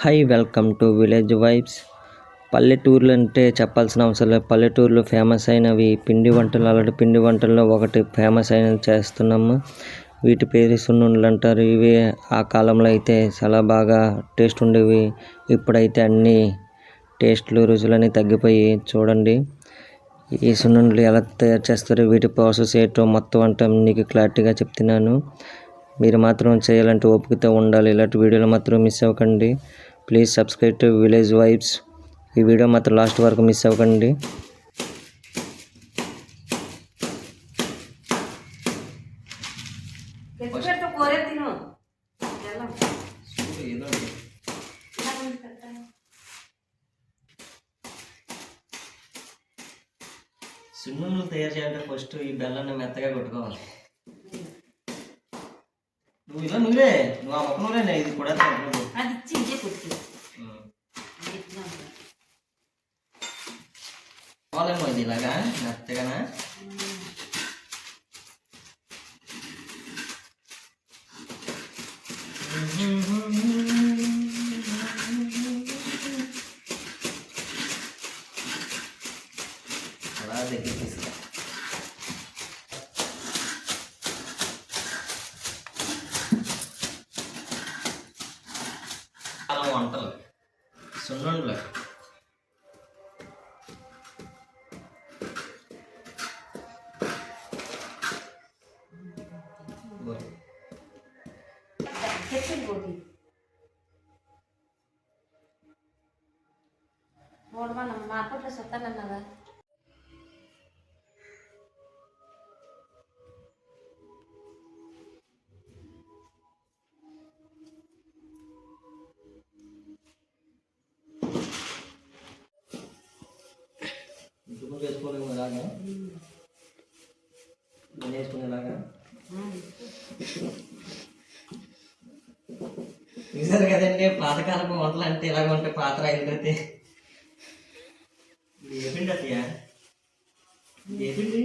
Hi welcome to village vibes. పల్లెటూర్లు అంటే చెప్పాల్సిన అవసరం లేదు. పల్లెటూర్లు ఫేమస్ అయినవి పిండి వంటలు. అలాంటి పిండి వంటల్లో ఒకటి ఫేమస్ అయినవి చేస్తున్నాము. వీటి పేరు సున్నుండలు అంటారు. ఇవి ఆ కాలంలో అయితే చాలా బాగా టేస్ట్ ఉండేవి. ఇప్పుడైతే అన్ని టేస్ట్లు రుచులన్నీ తగ్గిపోయి చూడండి. ఈ సున్నుండలు ఎలా తయారు చేస్తారు వీటి ప్రాసెస్ ఏంటో మొత్తం అంటే మీకు క్లారిటీగా చెప్తున్నాను. మీరు మాత్రం చేయాలంటే ఓపికతో ఉండాలి. ఇలాంటి వీడియోలు మాత్రం మిస్ అవ్వకండి. Please subscribe to village vibes ఈ వీడియో మాత్రం లాస్ట్ వరకు మిస్ అవ్వకండి. సున్నుండలు తయారు చేయాలంటే ఫస్ట్ ఈ బెల్లాన్ని మెత్తగా కొట్టుకోవాలి. నువ్వు ఇలా నువ్వే నువ్వు ఆ మొక్క నువ్వే ఇది కూడా కొట్టు. పోలేమో ఇది ఇలాగా మెత్తగానా వంటలు సున్నుండలు తెచ్చింది పోటీ మూడు మనం మా ఇంట్లో వేసుకోలేము ఇలాగా నేను వేసుకునేలాగా చూసారు కదండి పాతకాలపు వంటలు అంటే ఇలాగ ఉంటాయి పాత రైలు అయితే. ఇది ఏ పిండి అత్తయ్య? ఇది ఏ పిండి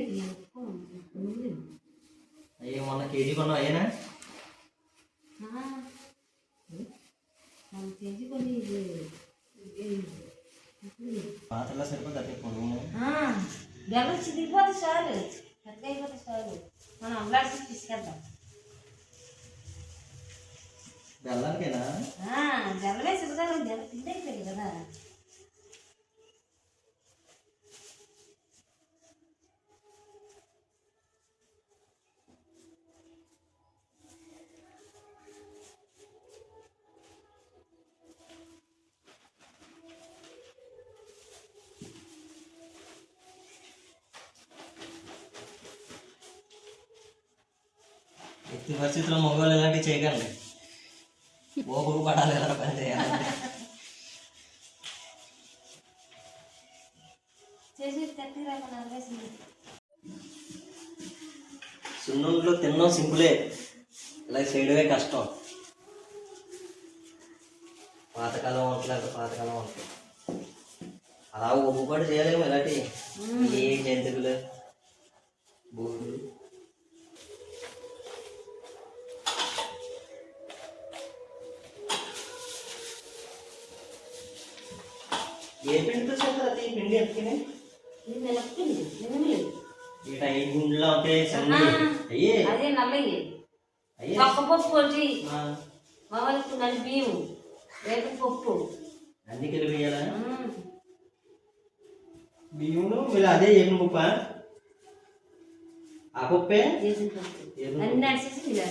అయ్యో మొన్న కేజీ కొన్నావు అయ్యేనా? పాతలా సరిపోతుంది బెల్లం చిరిగిపోతే చాలు. పెద్దగా అయిపోతే చాలు. మనం అల్లాడిసి తీసుకెళ్దాం బెల్లానికేనా? బెల్లమే చిరగాలి బెల్లం అయిపోయింది కదా. ఎత్తి పరిస్థితుల్లో మగవాళ్ళు ఇలాంటివి చేయకండి. ఓపుకు పడాలి ఎలా పని చేయాలి సున్నుండలో తినడం సింపులే. ఇలా చేయడమే కష్టం. పాతకాలం వంటలు అంటే పాతకాలం వంటలు. అలా ఒప్పుకోటి చేయలేము ఇలాంటి. ఏ జంతువులు బూరులు. ఏ పిండితో చేస్తారు అది? పిండి ఎత్తుకుని ఇట ఈ గుండెలో అయ్యే. అదే నల్లయ్యి. అయ్యే. పప్పు ఆ, మామూలు నన్ను బియ్యం వేప పప్పు. అన్ని కలిపి వేయాలా. బియ్యంలో మీరు అదే ఏం పప్ప ఆ పప్పే అన్ని అడిచేసి ఇలా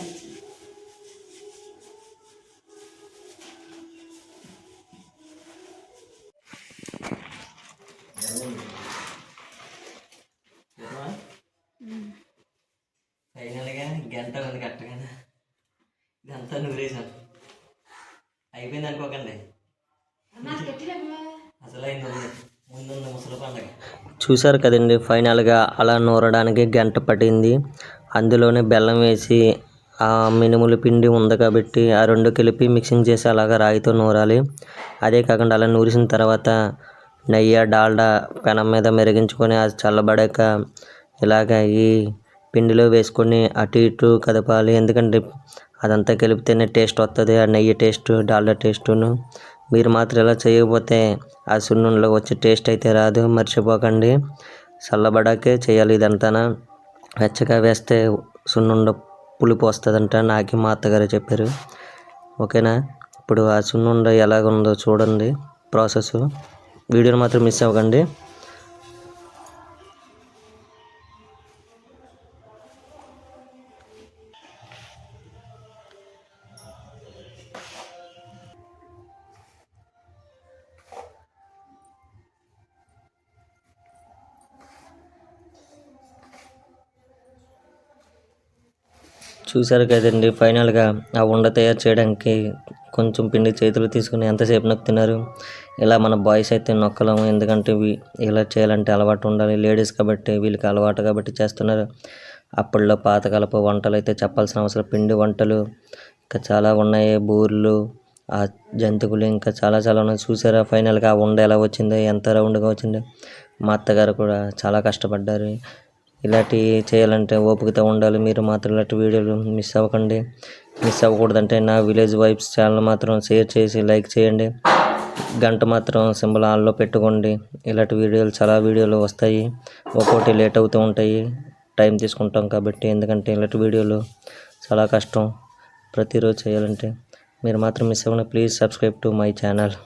అడిచి. ఫైనల్గా గంట ఉంది కట్టగానే ఇదంతా నూరేసాను అయిపోయింది అనుకోకండి. అసలు అయింది ఉంది. ముందున్న ముసలి పండగ. చూశారు కదండి ఫైనల్గా అలా నూరడానికి గంట పట్టింది. అందులోనే బెల్లం వేసి ఆ మినుముల పిండి ఉంది కాబట్టి ఆ రెండు కలిపి మిక్సింగ్ చేసి అలాగా రాయితో నూరాలి. అదే కాకుండా అలా నూరిసిన తర్వాత నెయ్యి డాల్డా పెనం మీద మెరిగించుకొని అది చల్లబడాక ఇలాగ ఈ పిండిలో వేసుకొని అటు ఇటు కదపాలి. ఎందుకంటే అదంతా కలిపితేనే టేస్ట్ వస్తుంది ఆ నెయ్యి టేస్ట్ డాల్డా టేస్టును మీరు మాత్రం ఇలా చేయకపోతే ఆ సున్నుండలో వచ్చే టేస్ట్ అయితే రాదు. మర్చిపోకండి. చల్లబడాకే చేయాలి ఇదంతా వెచ్చగా వేస్తే సున్నుండ పులుపు వస్తుందంట. నాకి మా అత్తగారు చెప్పారు. ఓకేనా? ఇప్పుడు ఆ సున్నుండ ఎలాగుందో చూడండి ప్రాసెస్. వీడియోని మాత్రం మిస్ అవ్వకండి. చూశారు కదండి. ఫైనల్గా ఆ ఉండ తయారు చేయడానికి కొంచెం పిండి చేతులు తీసుకుని ఎంతసేపు నొక్కుతున్నారు? ఇలా మన బాయ్స్ అయితే నొక్కలేము. ఎందుకంటే ఇలా చేయాలంటే అలవాటు ఉండాలి. లేడీస్ కాబట్టి వీళ్ళకి అలవాటు కాబట్టి చేస్తున్నారు. అప్పట్లో పాతకాలపు వంటలు అయితే చెప్పాల్సిన అవసరం. పిండి వంటలు ఇంకా చాలా ఉన్నాయి. బూర్లు ఆ జంతికలు ఇంకా చాలా చాలా ఉన్నాయి. చూసారా ఫైనల్గా ఆ ఉండ ఎలా వచ్చిందో? ఎంత రౌండ్గా వచ్చిందో? మా అత్తగారు కూడా చాలా కష్టపడ్డారు. ఇలాంటివి చేయాలంటే ఓపికతో ఉండాలి. మీరు మాత్రం ఇలాంటి వీడియోలు మిస్ అవ్వకండి. మిస్ అవ్వకూడదంటే నా విలేజ్ వైబ్స్ ఛానల్ మాత్రం షేర్ చేసి లైక్ చేయండి. గంట మాత్రం సింబల్ ఆన్లో పెట్టుకోండి. ఇలాంటి వీడియోలు చాలా వీడియోలు వస్తాయి. ఒక్కోటి లేట్ అవుతూ ఉంటాయి. టైం తీసుకుంటాం కాబట్టి ఎందుకంటే ఇలాంటి వీడియోలు చాలా కష్టం. ప్రతిరోజు చేయాలంటే మీరు మాత్రం మిస్ అవ్వకుండా. Please subscribe to my channel